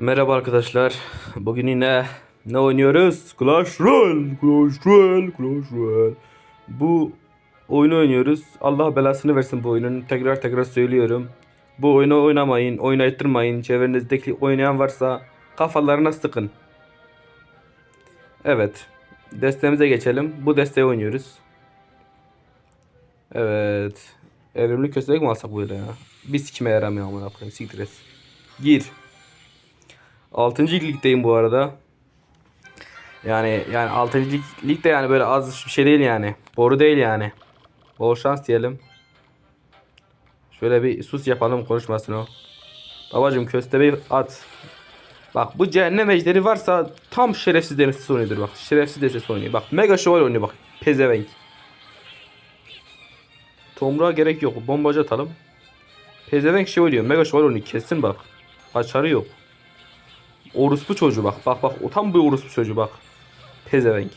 Merhaba arkadaşlar. Bugün yine ne oynuyoruz? Clash Royale, Clash Royale, Clash Royale. Bu oyunu oynuyoruz. Allah belasını versin bu oyunun. Tekrar tekrar söylüyorum. Bu oyunu oynamayın, oynaytırmayın. Çevrenizdeki oynayan varsa kafalarına sıkın. Evet. Destemize geçelim. Bu desteği oynuyoruz. Evet. Evrimli köstebek mi alsak böyle ya? Bir sikime yaramıyor amına koyayım. Siktir et. Gir. 6. ligdeyim bu arada. Yani yani 6. lig, lig de yani böyle az bir şey değil yani. Boru değil yani. Bol şans diyelim. Şöyle bir sus yapalım konuşmasın o. Babacım köstebeği at. Bak bu cehennem ejderi varsa tam şerefsiz denesiz oynuyordur bak. Şerefsiz denesiz oynuyor. Bak mega şövalye oynuyor bak. Pezevenk. Tomruğa gerek yok. Bombacı atalım. Pezevenk şey oynuyor. Mega şövalye oynuyor. Kesin bak. Kaçarı yok. Orospu çocuğu bak. Bak bak. O tam bir orospu çocuğu bak. Pezevenk.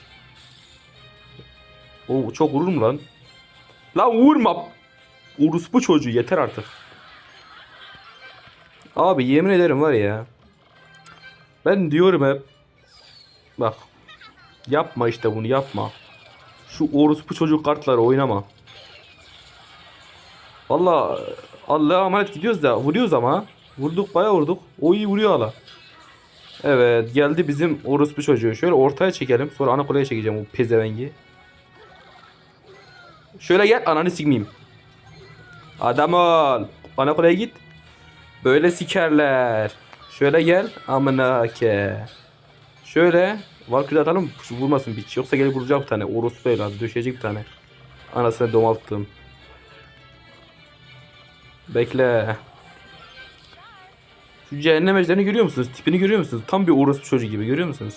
O çok vurur mu lan? Lan vurma. Orospu çocuğu yeter artık. Abi yemin ederim var ya. Ben diyorum hep. Bak. Yapma işte bunu yapma. Şu orospu çocuk kartları oynama. Valla Allah'a emanet gidiyoruz da vuruyoruz ama. Vurduk bayağı vurduk. O iyi vuruyor hala. Evet geldi bizim orospu çocuğu. Şöyle ortaya çekelim. Sonra ana kuleye çekeceğim o pezevengi. Şöyle gel ananı sikmeyeyim. Adam ol. Ana kuleye git. Böyle sikerler. Şöyle gel. Amına ke. Şöyle. Valkyrie atalım. Vurmasın biç. Yoksa gelip vuracak bir tane. Orospu evladı. Düşecek bir tane. Anasını domalttım. Bekle. Cehennem ejderini görüyor musunuz? Tipini görüyor musunuz? Tam bir orospu çocuğu gibi görüyor musunuz?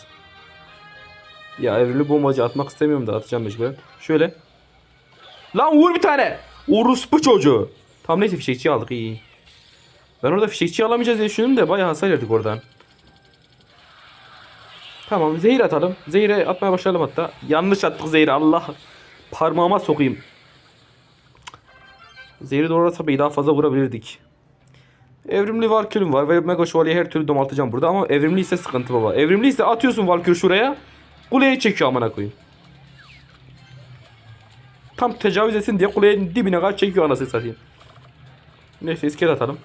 Ya evrimli bombacı atmak istemiyorum da atacağım mecburen. Şöyle. Lan vur bir tane. Orospu çocuğu. Tam neyse fişekçi aldık iyi. Ben orada fişekçi alamayacağız diye düşündüm de bayağı hasar yedik oradan. Tamam zehir atalım. Zehire atmaya başlayalım hatta. Yanlış attık zehri Allah. Parmağıma sokayım. Zehri doğru tabii daha fazla vurabilirdik. Evrimli Valkyrie'm var ve Mega Şövalye'yi her türlü domaltacağım burada ama evrimli ise sıkıntı baba. Evrimli ise atıyorsun Valkyrie şuraya. Kuleye çekiyor amına koyayım. Tam tecavüz etsin diye kulenin dibine kadar çekiyor anasını satayım. Neyse iskelet atalım.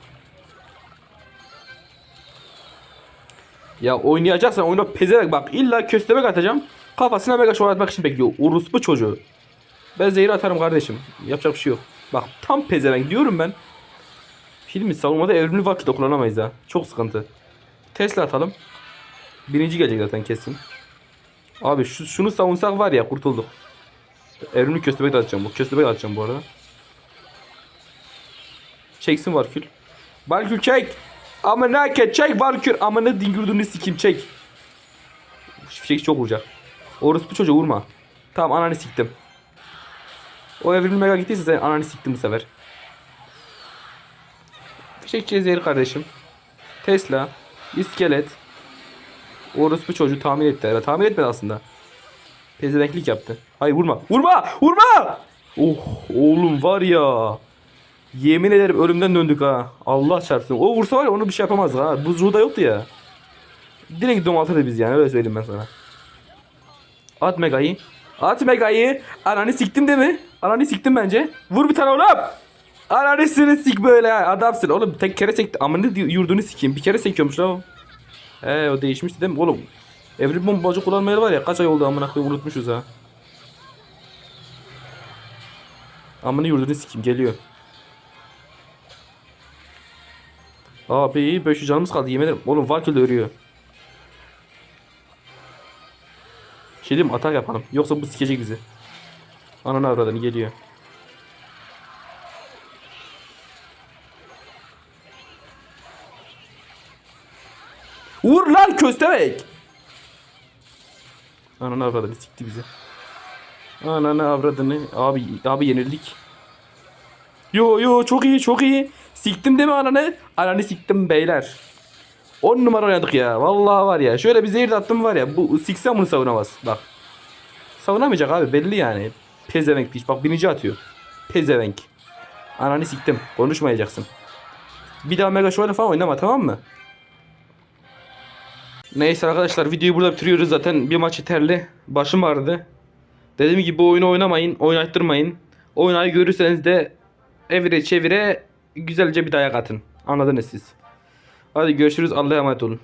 Ya oynayacaksan oyna pezevenk bak illa köstebek atacağım. Kafasına mega şövalye atmak için bekliyor. Uruspu çocuğu. Ben zehri atarım kardeşim. Yapacak bir şey yok. Bak tam pezevenk diyorum ben. Filmi savunmada evrimli vakit kullanamayız ha. Çok sıkıntı. Tesla atalım. Birinci gelecek zaten kesin. Abi şu, şunu savunsak var ya kurtulduk. Evrimli köstebek de atacağım. Bu köstebek de atacağım bu arada. Çeksin Valkür. Valkür çek. Amına ke çek Valkür. Amına dingürdüğünü sikim çek. Fişek çok vuracak. Orospu çocuğu vurma. Tamam ananı siktim. O evrimli mega gittiyse sen ananı siktim bu sefer. Fişekçi zehir kardeşim. Tesla. iskelet. Orospu çocuğu tahmin etti. Evet, tahmin etmedi aslında. Pezevenklik yaptı. Hayır vurma. Vurma! Vurma! Oh oğlum var ya. Yemin ederim ölümden döndük ha. Allah çarpsın. O vursa var ya onu bir şey yapamaz ha. Buzluğu da yoktu ya. Direkt domaltırdı biz yani öyle söyleyeyim ben sana. At Mega'yı. At Mega'yı. Ananı siktim değil mi? Ananı siktim bence. Vur bir tane oğlum. Ananısını sik böyle ha. Adamsın oğlum. Tek kere sekti. Amını yurdunu sikeyim. Bir kere sekiyormuş la o. He o değişmişti değil mi oğlum? Evrim bombacı kullanmayalı var ya kaç ay oldu amına koyayım unutmuşuz ha. Amını yurdunu sikeyim geliyor. Abi 500 canımız kaldı yemin ederim. Oğlum Valkyrie örüyor. Şey diyeyim atak yapalım. Yoksa bu sikecek bizi. Ananı avradını geliyor. Vur lan köstebek. Ananı avradını sikti bizi. Ananı avradını. Abi abi yenildik. Yo yo çok iyi çok iyi. Siktim değil mi ananı? Ananı siktim beyler. 10 numara oynadık ya. Vallahi var ya. Şöyle bir zehir attım var ya. Bu siksem bunu savunamaz. Bak. Savunamayacak abi belli yani. Pezevenk piç. Bak birinci atıyor. Pezevenk. Ananı siktim. Konuşmayacaksın. Bir daha mega şöyle falan oynama tamam mı? Neyse arkadaşlar videoyu burada bitiriyoruz zaten. Bir maç yeterli. Başım ağrıdı. Dediğim gibi bu oyunu oynamayın. Oynattırmayın. Oynayı görürseniz de evire çevire güzelce bir dayak atın. Anladınız siz. Hadi görüşürüz. Allah'a emanet olun.